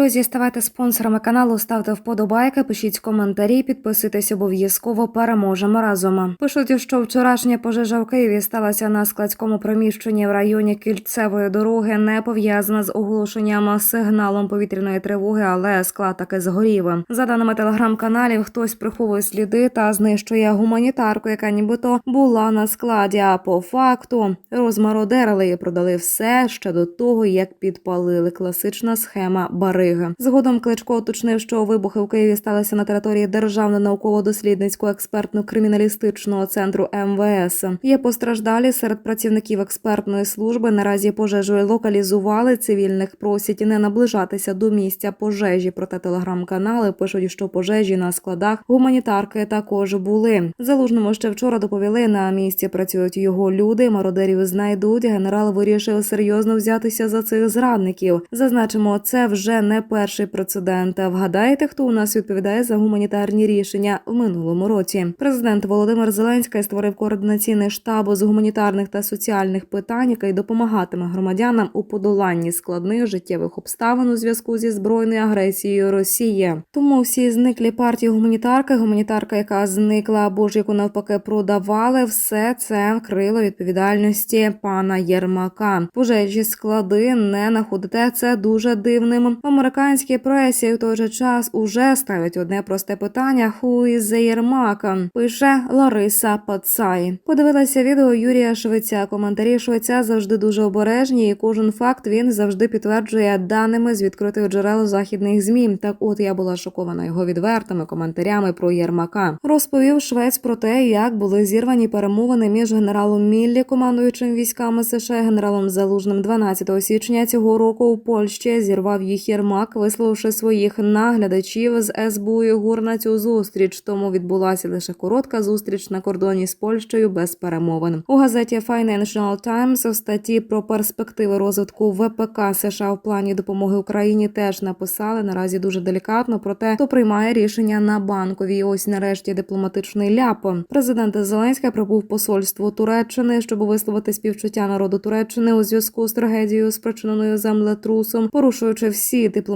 Друзі, ставайте спонсорами каналу, ставте вподобайки, пишіть коментарі, підписуйтесь обов'язково. Переможемо разом. Пишуть, що вчорашня пожежа в Києві сталася на складському приміщенні в районі кільцевої дороги, не пов'язана з оголошенням сигналом повітряної тривоги, але склад таки згорів. За даними телеграм-каналів, хтось приховує сліди та знищує гуманітарку, яка нібито була на складі. А по факту розмародерили і продали все ще до того, як підпалили. Класична схема бариги. Згодом Кличко уточнив, що вибухи в Києві сталися на території Державного науково-дослідницького експертно-криміналістичного центру МВС. Є постраждалі серед працівників експертної служби. Наразі пожежу локалізували. Цивільних просять не наближатися до місця пожежі. Проте телеграм-канали пишуть, що пожежі на складах гуманітарки також були. Залужному ще вчора доповіли на місці. Працюють його люди. Мародерів знайдуть. Генерал вирішив серйозно взятися за цих зрадників. Зазначимо, це вже не перший прецедент. Вгадаєте, хто у нас відповідає за гуманітарні рішення в минулому році? Президент Володимир Зеленський створив координаційний штаб з гуманітарних та соціальних питань, який допомагатиме громадянам у подоланні складних життєвих обставин у зв'язку зі збройною агресією Росії. Тому всі зниклі партії гуманітарки, гуманітарка, яка зникла або ж яку навпаки продавали, все це крило відповідальності пана Єрмака. Пожежі склади не знаходите це дуже дивним. Американській пресі в той же час уже ставлять одне просте питання: «Who is the Єрмак?» пише Лариса Пацай. Подивилася відео Юрія Швеця. Коментарі Швеця завжди дуже обережні, і кожен факт він завжди підтверджує даними з відкритих джерел західних змі. Так, от я була шокована його відвертими коментарями про Єрмака. Розповів Швець про те, як були зірвані перемовини між генералом Міллі, командуючим військами США, генералом Залужним 12 січня цього року у Польщі. Зірвав їх Єрмак, висловивши своїх наглядачів з СБУ і ГУР на цю зустріч. Тому відбулася лише коротка зустріч на кордоні з Польщею без перемовин. У газеті Financial Times в статті про перспективи розвитку ВПК США в плані допомоги Україні теж написали наразі дуже делікатно про те, хто приймає рішення на банковій. Ось нарешті дипломатичний ляп. Президент Зеленський прибув посольство Туреччини, щоб висловити співчуття народу Туреччини у зв'язку з трагедією, спричиненою землетрусом, порушуючи всі дипломатичні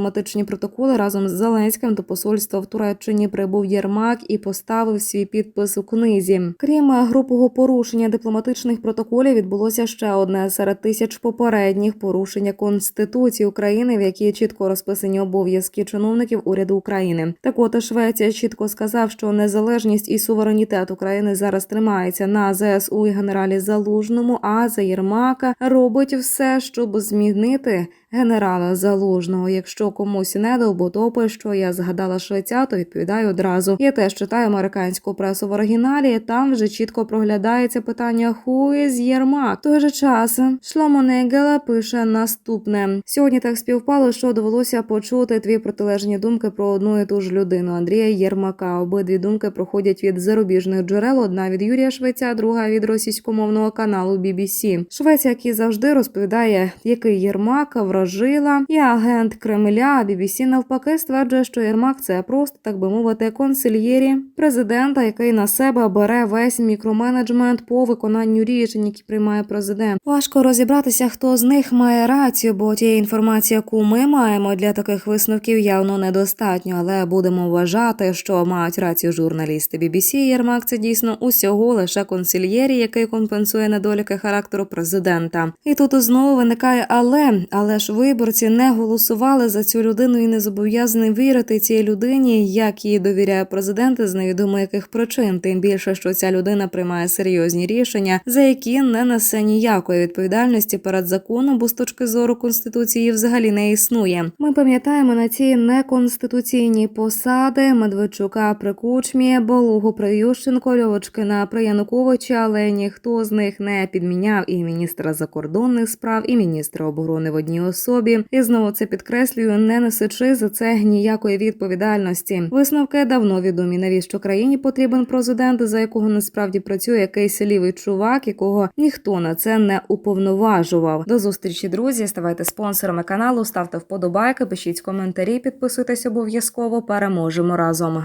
протоколи разом з Зеленським до посольства в Туреччині прибув Єрмак і поставив свій підпис у книзі. Крім групового порушення дипломатичних протоколів, відбулося ще одне серед тисяч попередніх порушення конституції України, в якій чітко розписані обов'язки чиновників уряду України. Так от Швеція чітко сказав, що незалежність і суверенітет України зараз тримається на ЗСУ і генералі Залужному. А за Єрмака робить все, щоб змінити генерала Залужного. Якщо комусь не до вподоби, що я згадала Швеця, то відповідаю одразу. Я теж читаю американську пресу в оригіналі. Там вже чітко проглядається питання «Who is Єрмак?» Той же час Шломо Негела пише наступне: сьогодні так співпало, що довелося почути дві протилежні думки про одну і ту ж людину Андрія Єрмака. Обидві думки проходять від зарубіжних джерел. Одна від Юрія Швеця, друга від російськомовного каналу BBC. Швеція, який завжди розповідає, який Єрмак вражила, і агент Кремля BBC навпаки стверджує, що Єрмак це просто так би мовити консильєрі президента, який на себе бере весь мікроменеджмент по виконанню рішень, які приймає президент. Важко розібратися, хто з них має рацію, бо тієї інформації, яку ми маємо для таких висновків, явно недостатньо. Але будемо вважати, що мають рацію журналісти BBC. Єрмак це дійсно усього лише консильєрі, який компенсує недоліки характеру президента. І тут знову виникає але, але ж виборці не голосували за цю людину і не зобов'язані вірити цій людині, як їй довіряє президент з невідомо яких причин. Тим більше, що ця людина приймає серйозні рішення, за які не несе ніякої відповідальності перед законом, бо з точки зору конституції взагалі не існує. Ми пам'ятаємо на ці неконституційні посади Медведчука при Кучмі, Болгу при Ющенко, Льовочкина при Януковича, але ніхто з них не підміняв і міністра закордонних справ, і міністра оборони в одній особі. І знову це підкреслюю, не несучи за це ніякої відповідальності. Висновки давно відомі. Навіщо країні потрібен президент, за якого насправді працює якийсь лівий чувак, якого ніхто на це не уповноважував. До зустрічі, друзі. Ставайте спонсорами каналу, ставте вподобайки, пишіть коментарі, підписуйтесь обов'язково. Переможемо разом.